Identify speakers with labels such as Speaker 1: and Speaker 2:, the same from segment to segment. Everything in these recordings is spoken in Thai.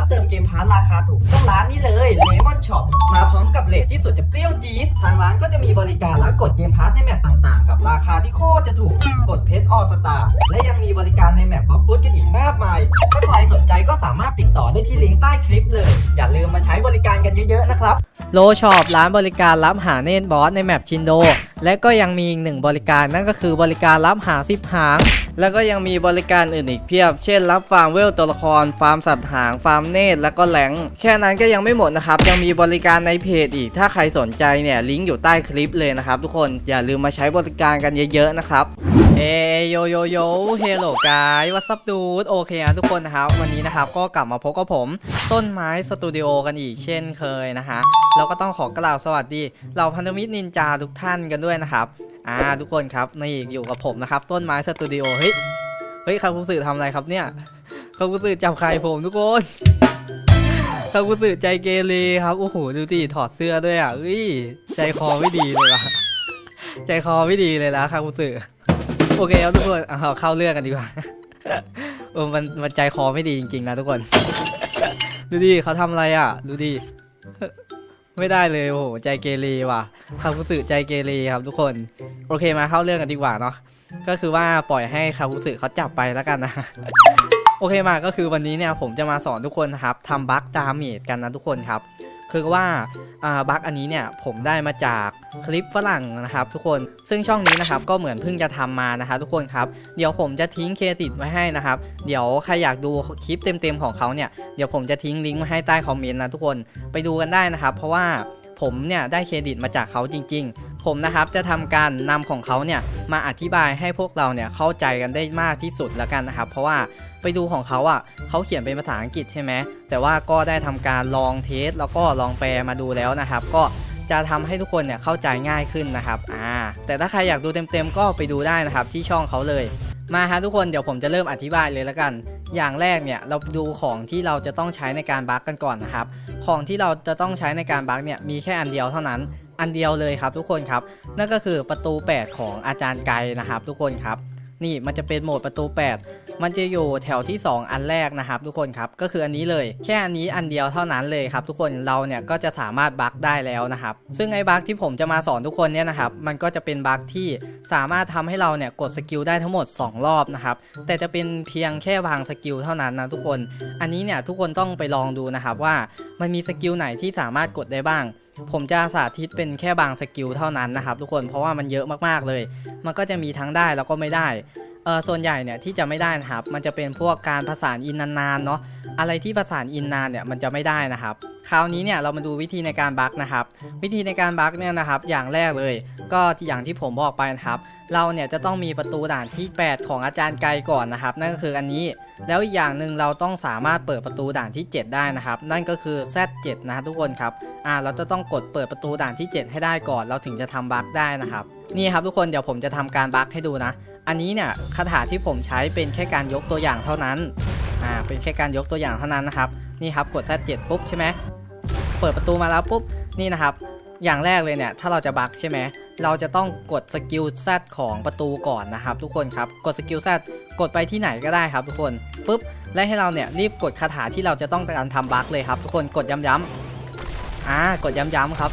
Speaker 1: ารับเติมเกมพาร์ทราคาถูกต้องร้านนี้เลยเลมอนช็อปมาพร้อมกับเลทที่สุดจะเปรี้ยวจี๊ดทางร้านก็จะมีบริการรับกดเกมพาร์ทในแมปต่างๆ กับราคาที่โคตรจะถูกกดเพชรออสตาและยังมีบริการในแมปบล็อกฟุตกันอีกมากมาย ถ้าใครสนใจก็สามารถติดต่อได้ที่ลิงก์ใต้คลิปเลย อย่าลืมมาใช้บริการกันเยอะๆนะครับโลช็อปร้านบริการรับหาเนตบอสในแมปชินโด และก็ยังมีอีกหนึ่งบริการนั่นก็คือบริการรับหาสิบหาง แล้วก็ยังมีบริการอื่นอีกเพียบ เช่น รับฟาร์มเวลตัวละคร ฟาร์มสัตว์หาง ฟาร์มเนตแล้วก็แหลง แค่นั้นก็ยังไม่หมดนะครับ ยังมีบริการในเพจอีก ถ้าใครสนใจเนี่ย ลิงก์อยู่ใต้คลิปเลยนะครับทุกคน อย่าลืมมาใช้บริการกันเยอะๆนะครับ เอโยโยโยเฮลโลกายวัสดูดโอเคนะทุกคนนะครับ วันนี้นะครับก็กลับมาพบกับผม ต้นไม้สตูดิโอกันอีกเช่นเคยนะฮะแล้วก็ต้องขอกล่าวสวัสดีเหล่าพันธมิตรนินจาทุกท่านกันด้วยนะครับ อ่าทุกคนครับนี่อยู่กับผมนะครับ ต้นไม้สตูดิโอเฮ้ยเฮ้ยคาคุสึทำอะไรครับเนี่ยคาคุสึจับใครผมทุกคนคาคุสึใจเกเรครับโอ้โหดูดิถอดเสื้อด้วยอะเอ้ยใจคอไม่ดีเลยว่ะใจคอไม่ดีเลยนะคาคุสึโอเคครับทุกคนเอาเข้าเรื่องกันดีกว่าเออมันมันใจคอไม่ดีจริงๆนะทุกคน ดูดิเขาทำอะไรอะ ดูดิ ไม่ได้เลยโอ้โหใจเกเรว่ะคาคุสึใจเกเรครับทุกคน โอเคมาเข้าเรื่องกันดีกว่าเนาะก็คือว่าปล่อยให้คาคุสึเขาจับไปแล้วกันนะโอเคมาก็คือวันนี้เนี่ยผมจะมาสอนทุกคนนะครับทำบัคดาเมจกันนะทุกคนครับ คือว่าบัคอันนี้เนี่ยผมได้มาจากคลิปฝรั่งนะครับ ทุกคนซึ่งช่องนี้นะครับก็เหมือนเพิ่งจะทำมานะคะทุกคนครับเดี๋ยวผมจะทิ้งเครดิตไว้ให้นะครับ เดี๋ยวใครอยากดูคลิปเต็มๆของเขาเนี่ยเดี๋ยวผมจะทิ้งลิงก์ไว้ให้ใต้คอมเมนต์นะทุกคนไปดูกันได้นะครับ เพราะว่าผมเนี่ยได้เครดิตมาจากเขาจริง ๆ ผมนะครับจะทำการนำของเขาเนี่ยมาอธิบายให้พวกเราเนี่ยเข้าใจกันได้มากที่สุดแล้วกันนะครับ เพราะว่า ไปดูของเขาอะเขาเขียนเป็นภาษาอังกฤษใช่ไหมแต่ว่าก็ได้ทำการลองเทสแล้วก็ลองแปลมาดูแล้วนะครับ ก็จะทำให้ทุกคนเนี่ยเข้าใจง่ายขึ้นนะครับอ่าแต่ถ้าใครอยากดูเต็มๆก็ไปดูได้นะครับที่ช่องเขาเลยมาฮะทุกคนเดี๋ยวผมจะเริ่มอธิบายเลยแล้วกัน อย่างแรกเนี่ยเราดูของที่เราจะต้องใช้ในการบั๊กกันก่อนนะครับ ของที่เราจะต้องใช้ในการบั๊กเนี่ยมีแค่อันเดียวเท่านั้นอันเดียวเลยครับทุกคนครับ นั่นก็คือประตู 8 ของอาจารย์ไกนะครับทุกคนครับ นี่มันจะเป็นโหมดประตู 8 มันจะอยู่แถวที่ 2 อันแรกนะครับทุกคนครับก็คืออันนี้เลยแค่อันนี้อันเดียวเท่านั้นเลยครับทุกคนเราเนี่ยก็จะสามารถบั๊กได้แล้วนะครับซึ่งไอ้บั๊กที่ผมจะมาสอนทุกคนเนี่ยนะครับมันก็จะเป็นบั๊กที่สามารถทำให้เราเนี่ยกดสกิลได้ทั้งหมด 2 รอบนะครับแต่จะเป็นเพียงแค่วางสกิลเท่านั้นนะทุกคน อันนี้เนี่ยทุกคนต้องไปลองดูนะครับว่ามันมีสกิลไหนที่สามารถกดได้บ้าง ผมจะสาธิตเป็นแค่บางสกิลเท่านั้นนะครับทุกคนเพราะว่ามันเยอะมากๆเลย มันก็จะมีทั้งได้แล้วก็ไม่ได้เออส่วนใหญ่เนี่ยที่จะไม่ได้นะครับ มันจะเป็นพวกการผสานอินนานๆเนาะอะไรที่ผสานอินนานเนี่ยมันจะไม่ได้นะครับ คราวนี้เนี่ยเรามาดูวิธีในการบั๊กนะครับ วิธีในการบั๊กเนี่ยนะครับ อย่างแรกเลย ก็อย่างที่ผมบอกไปนะครับ เราเนี่ยจะต้องมีประตูด่านที่ 8 ของอาจารย์ไกลก่อนนะครับ นั่นก็คืออันนี้ แล้วอีกอย่างหนึ่งเราต้องสามารถเปิดประตูด่านที่ 7 ได้นะครับ นั่นก็คือ Z7 นะครับทุกคนครับอ่าเราจะต้องกดเปิดประตูด่านที่ 7 ให้ได้ก่อน เราถึงจะทำบั๊กได้นะครับ นี่ครับทุกคนเดี๋ยวผมจะทำการบั๊กให้ดูนะ อันนี้เนี่ยคาถาที่ผมใช้เป็นแค่การยกตัวอย่างเท่านั้นอ่าเป็นแค่การยกตัวอย่างเท่านั้นนะครับนี่ครับกด Z7 ปุ๊บใช่ไหมเปิดประตูมาแล้วปุ๊บนี่นะครับ อย่างแรกเลยเนี่ยถ้าเราจะบักใช่ไหมเราจะต้องกดสกิล Z ของประตูก่อนนะครับ ทุกคนครับกดสกิล Z กดไปที่ไหนก็ได้ครับ ทุกคนปุ๊บและให้เราเนี่ยรีบกดคาถาที่เราจะต้องการทำบั๊กเลยครับ ทุกคนกดย้ำๆอ่ากดย้ำๆครับ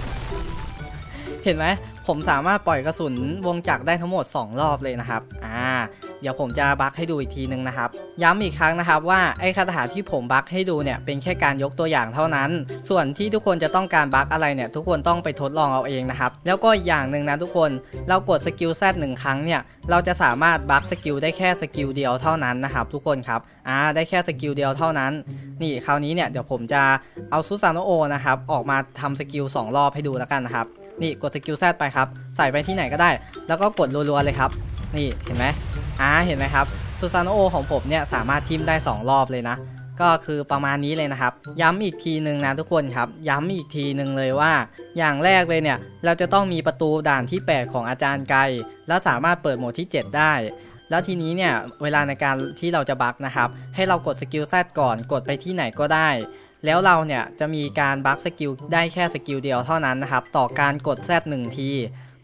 Speaker 1: เห็นไหมผมสามารถปล่อยกระสุนวงจักรได้ทั้งหมด 2 รอบเลยนะครับ อ่า เดี๋ยวผมจะบักให้ดูอีกทีนึงนะครับ ย้ำอีกครั้งนะครับว่าไอ้คาถาที่ผมบักให้ดูเนี่ยเป็นแค่การยกตัวอย่างเท่านั้น ส่วนที่ทุกคนจะต้องการบักอะไรเนี่ยทุกคนต้องไปทดลองเอาเองนะครับ แล้วก็อย่างหนึ่งนะทุกคนเรากดสกิลแซดหนึ่งครั้งเนี่ยเราจะสามารถบักสกิลได้แค่สกิลเดียวเท่านั้นนะครับทุกคนครับอ่าได้แค่สกิลเดียวเท่านั้น นี่คราวนี้เนี่ยเดี๋ยวผมจะเอาซูซานโอนะครับออกมาทำสกิลสองรอบให้ดูแล้วกันนะครับนี่กดสกิลแซดไปครับใส่ไปที่ไหนก็ได้ แล้วก็กดรัวๆเลยครับ นี่เห็นไหม อ่าเห็นไหมครับซูซานโอของผมเนี่ยสามารถทิมได้ 2 รอบเลยนะ ก็คือประมาณนี้เลยนะครับ ย้ำอีกทีหนึ่งนะทุกคนครับ ย้ำอีกทีหนึ่งเลยว่า อย่างแรกเลยเนี่ยเราจะต้องมีประตูด่านที่ 8 ของอาจารย์ไกลแล้วสามารถเปิดโหมดที่ 7 ได้ แล้วทีนี้เนี่ยเวลาในการที่เราจะบักนะครับ ให้เรากดสกิลแซดก่อนกดไปที่ไหนก็ได้แล้วเราเนี่ยจะมีการบักสกิลได้แค่สกิลเดียวเท่านั้นนะครับ ต่อการกดแซดหนึ่งที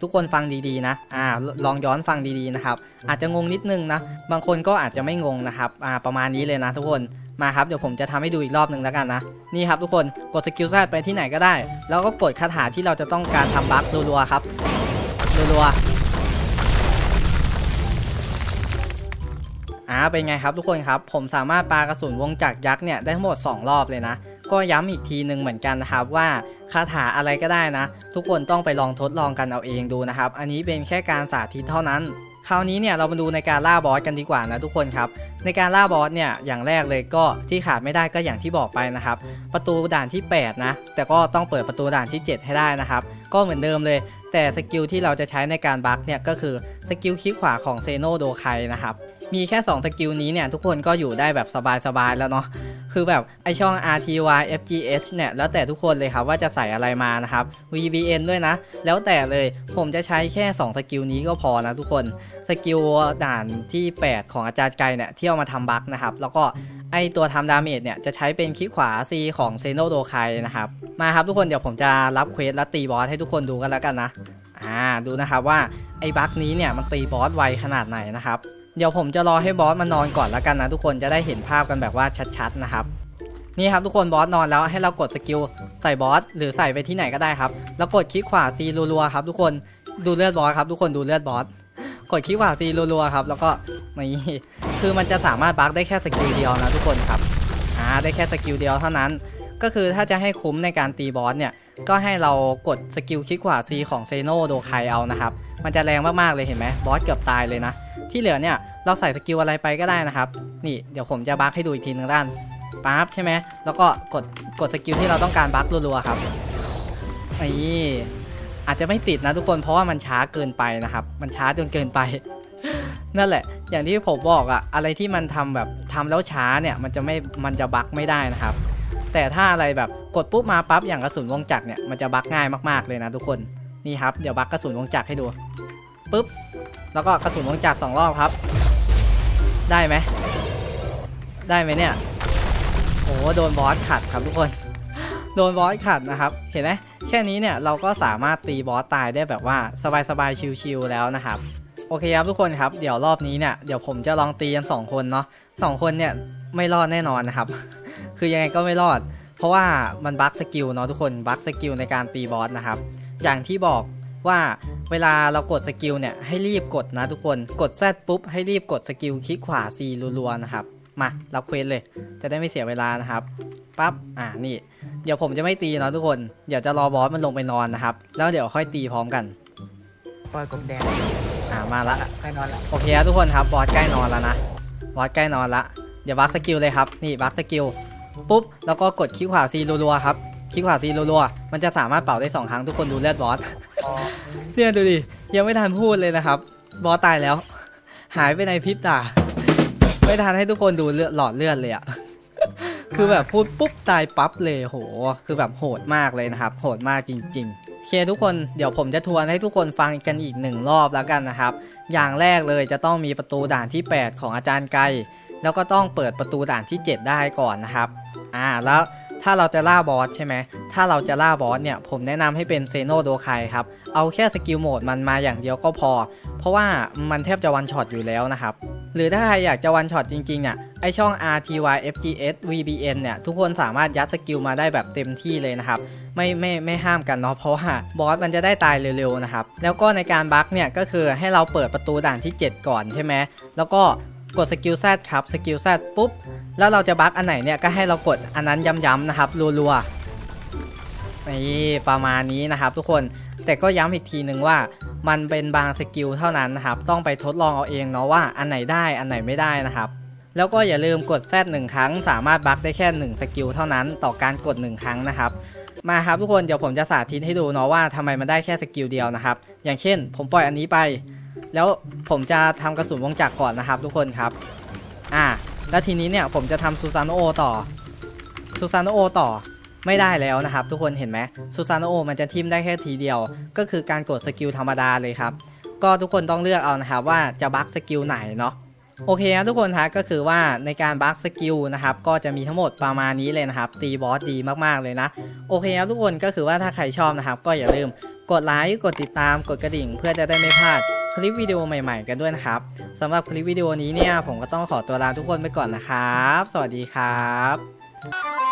Speaker 1: ทุกคนฟังดีๆนะอ่าลองย้อนฟังดีๆนะครับ อาจจะงงนิดนึงนะ บางคนก็อาจจะไม่งงนะครับอ่าประมาณนี้เลยนะทุกคนมาครับเดี๋ยวผมจะทำให้ดูอีกรอบหนึ่งแล้วกันนะ นี่ครับทุกคนกดสกิลแซดไปที่ไหนก็ได้ แล้วก็กดคาถาที่เราจะต้องการทำบัครัวๆครับรัวๆอ่าเป็นไงครับทุกคนครับ ผมสามารถปากระสุนวงจักรยักษ์เนี่ยได้ทั้งหมด 2 รอบเลยนะ ก็ย้ำอีกทีหนึ่งเหมือนกันนะครับว่าคาถาอะไรก็ได้นะ ทุกคนต้องไปลองทดลองกันเอาเองดูนะครับ อันนี้เป็นแค่การสาธิตเท่านั้นคราวนี้เนี่ยเรามาดูในการล่าบอสกันดีกว่านะทุกคนครับ ในการล่าบอสเนี่ยอย่างแรกเลยก็ที่ขาดไม่ได้ก็อย่างที่บอกไปนะครับ ประตูด่านที่ 8 นะ แต่ก็ต้องเปิดประตูด่านที่ 7 ให้ได้นะครับ ก็เหมือนเดิมเลย แต่สกิลที่เราจะใช้ในการบัคเนี่ยก็คือสกิลคลิกขวาของเซโนโดไคนะครับมีแค่ 2 สกิลนี้เนี่ยทุกคนก็อยู่ได้แบบสบายๆแล้วเนาะ คือแบบไอช่อง RTY FGS เนี่ยแล้วแต่ทุกคนเลยครับว่าจะใส่อะไรมานะครับ VBN ด้วยนะ แล้วแต่เลยผมจะใช้แค่ 2 สกิลนี้ก็พอนะทุกคนสกิลด่านที่ 8 ของอาจารย์ไกลเนี่ยที่เอามาทำบัคนะครับ แล้วก็ไอตัวทำดาเมจเนี่ยจะใช้เป็นคลิกขวา C ของเซโนโดไคนะครับ มาครับทุกคนเดี๋ยวผมจะรับเควสและตีบอสให้ทุกคนดูกันแล้วกันนะอ่าดูนะครับว่าไอบัคนี้เนี่ยมันตีบอสไวขนาดไหนนะครับ เดี๋ยวผมจะรอให้บอสมานอนก่อนแล้วกันนะทุกคนจะได้เห็นภาพกันแบบว่าชัดๆนะครับ นี่ครับทุกคนบอสนอนแล้วให้เรากดสกิลใส่บอสหรือใส่ไปที่ไหนก็ได้ครับ แล้วกดคลิกขวา C รัวๆครับทุกคนดูเลือดบอสครับทุกคนดูเลือดบอสกดคลิกขวา C รัวๆครับแล้วก็นี่คือมันจะสามารถบัคได้แค่สกิลเดียวนะทุกคนครับอ่าได้แค่สกิลเดียวเท่านั้น ก็คือถ้าจะให้คุ้มในการตีบอสเนี่ยก็ให้เรากดสกิลคลิกขวา C ของเซโนโดไคเอานะครับมันจะแรงมากๆเลยเห็นไหมบอสเกือบตายเลยนะ ที่เหลือเนี่ยเราใส่สกิลอะไรไปก็ได้นะครับ นี่เดี๋ยวผมจะบัคให้ดูอีกทีหนึ่งด้านปั๊บใช่ไหมแล้วก็กดกดสกิลที่เราต้องการบัครัวๆครับนี่อาจจะไม่ติดนะทุกคนเพราะว่ามันช้าเกินไปนะครับ มันช้าจนเกินไป นั่นแหละ อย่างที่ผมบอกอะอะไรที่มันทำแบบทำแล้วช้าเนี่ยมันจะไม่มันจะบัคไม่ได้นะครับ แต่ถ้าอะไรแบบกดปุ๊บมาปั๊บอย่างกระสุนวงจักรเนี่ยมันจะบักง่ายมากๆเลยนะทุกคนนี่ครับเดี๋ยวบักกระสุนวงจักรให้ดูปุ๊บ แล้วก็กระสุนวงจักรสองรอบครับ ได้ไหมได้ไหมเนี่ยโอ้โดนบอสขัดครับทุกคน โดนบอสขัดนะครับ เห็นไหมแค่นี้เนี่ยเราก็สามารถตีบอสตายได้แบบว่าสบายๆชิวๆแล้วนะครับโอเคครับทุกคนครับเดี๋ยวรอบนี้เนี่ยเดี๋ยวผมจะลองตีกันสองคนเนาะสองคนเนี่ยไม่รอดแน่นอนนะครับ คือยังไงก็ไม่รอด เพราะว่ามันบั๊กสกิลเนาะทุกคนบั๊กสกิลในการตีบอสนะครับ อย่างที่บอก ว่าเวลาเรากดสกิลเนี่ยให้รีบกดนะทุกคนกดแซดปุ๊บให้รีบกดสกิลคลิกขวา C รัวๆนะครับมารับเควสเลย จะได้ไม่เสียเวลานะครับปั๊บอ่านี่ เดี๋ยวผมจะไม่ตีเนาะทุกคนเดี๋ยวจะรอบอสมันลงไปนอนนะครับแล้วเดี๋ยวค่อยตีพร้อมกัน
Speaker 2: ปล่อยกบแดง
Speaker 1: อ่ามาละ
Speaker 2: ไปนอนละ
Speaker 1: โอเคครับทุกคนครับบอสใกล้นอนแล้วนะบอสใกล้นอนละเดี๋ยวบัคสกิลเลยครับนี่บัคสกิลปุ๊บแล้วก็กดคลิกขวาซีรัวๆครับ คลิกขวาซีรัวๆมันจะสามารถเป่าได้สองครั้งทุกคนดูเลือดบอส
Speaker 2: อ๋อ
Speaker 1: เนี่ยดูดิยังไม่ทันพูดเลยนะครับ บอสตายแล้ว หายไปในพริบตา ไม่ทันให้ทุกคนดูเลือดหลอดเลือดเลยอะคือแบบพูดปุ๊บตายปั๊บเลยโห คือแบบโหดมากเลยนะครับ โหดมากจริงๆโอเคทุกคนเดี๋ยวผมจะทวนให้ทุกคนฟังกันอีกหนึ่งรอบแล้วกันนะครับ อย่างแรกเลยจะต้องมีประตูด่านที่ 8 ของอาจารย์ไกลแล้วก็ต้องเปิดประตูด่านที่ 7 ได้ก่อนนะครับ อ่าแล้ว ถ้าเราจะล่าบอสใช่ไหม ถ้าเราจะล่าบอสเนี่ย ผมแนะนำให้เป็นเซโนโดไคครับ เอาแค่สกิลโหมดมันมาอย่างเดียวก็พอ เพราะว่ามันแทบจะวันช็อตอยู่แล้วนะครับ หรือถ้าใครอยากจะวันช็อตจริงๆเนี่ยไอช่อง RTY FGS VBN เนี่ย ทุกคนสามารถยัดสกิลมาได้แบบเต็มที่เลยนะครับ ไม่ไม่ไม่ห้ามกันเนาะ เพราะว่าบอสมันจะได้ตายเร็วๆนะครับ แล้วก็ในการบัคเนี่ยก็คือให้เราเปิดประตูด่านที่ 7 ก่อนใช่ไหม แล้วก็ กดสกิลแซดครับสกิลแซดปุ๊บ แล้วเราจะบัคอันไหนเนี่ยก็ให้เรากดอันนั้นย้ำๆนะครับรัวๆนี่ประมาณนี้นะครับ ทุกคนแต่ก็ย้ำอีกทีหนึ่งว่ามันเป็นบางสกิลเท่านั้นนะครับ ต้องไปทดลองเอาเองเนาะว่าอันไหนได้อันไหนไม่ได้นะครับ แล้วก็อย่าลืมกดแซดหนึ่งครั้ง สามารถบัคได้แค่1สกิลเท่านั้นต่อการกด 1 ครั้งนะครับมาครับทุกคนเดี๋ยวผมจะสาธิตให้ดูเนาะว่าทำไมมันได้แค่สกิลเดียวนะครับ อย่างเช่น ผมปล่อยอันนี้ไป แล้วผมจะทำกระสุนวงจักรก่อนนะครับ ทุกคนครับ อ่า แล้วทีนี้เนี่ยผมจะทำซูซานโอต่อซูซานโอต่อไม่ได้แล้วนะครับ ทุกคนเห็นไหมซูซานโอมันจะทิมได้แค่ทีเดียว ก็คือการกดสกิลธรรมดาเลยครับ ก็ทุกคนต้องเลือกเอานะครับว่าจะบัคสกิลไหนเนาะโอเคครับทุกคนฮะก็คือว่าในการบัคสกิลนะครับก็จะมีทั้งหมดประมาณนี้เลยนะครับ ตีบอสดีมากๆเลยนะ โอเคครับทุกคนก็คือว่าถ้าใครชอบนะครับ ก็อย่าลืมกดไลค์กดติดตามกดกระดิ่ง เพื่อจะได้ไม่พลาด คลิปวิดีโอใหม่ๆกันด้วยนะครับสำหรับคลิปวิดีโอนี้เนี่ยผมก็ต้องขอตัวลาทุกคนไปก่อนนะครับ สวัสดีครับ